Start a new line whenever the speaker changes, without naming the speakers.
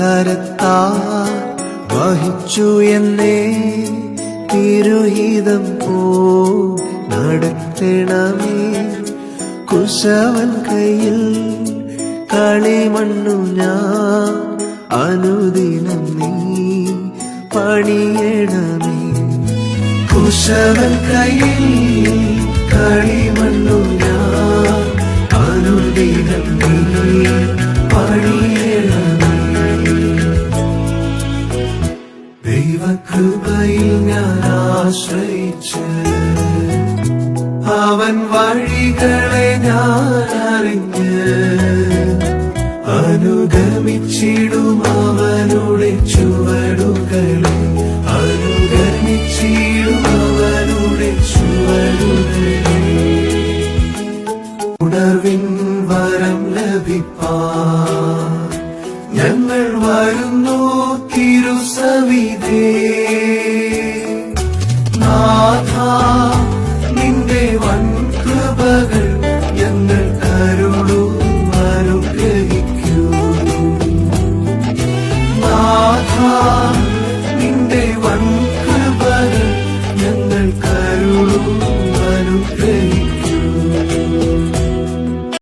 കരത്താ വഹിച്ചു എന്നേ തിരുഹിതം പോ നടത്തണമേ. കുശവൻ കയ്യിൽ കളിമണ്ണു ഞാൻ അനുദിനം നീ പണിയണമേ. കുശവൻ കയ്യിൽ കളിമണ്ണു ഞാൻ അനുദിനം നീ പണിയണമേ ദൈവകൃപയിൽ ഞാൻ ആശ്രയിച്ച് അവൻ വഴികളെ ഞാൻ അറിഞ്ഞ് അനുഗമിച്ചിടും അവനുടെ ചുവടുകളെ അനുഗമിച്ചിടും അവനുടെ ചുവടുകളെ ഉണർവിൻ വരം ലഭിപ്പാ ഞങ്ങൾ നാഥ നിന്റെ വൻ കൃപകൾ ഞങ്ങൾ കരുളൂ അനുഗ്രഹിക്കൂ. നാഥ നിന്റെ വൻ കൃപകൾ ഞങ്ങൾ കരുളൂ അനുഗ്രഹിക്കൂ.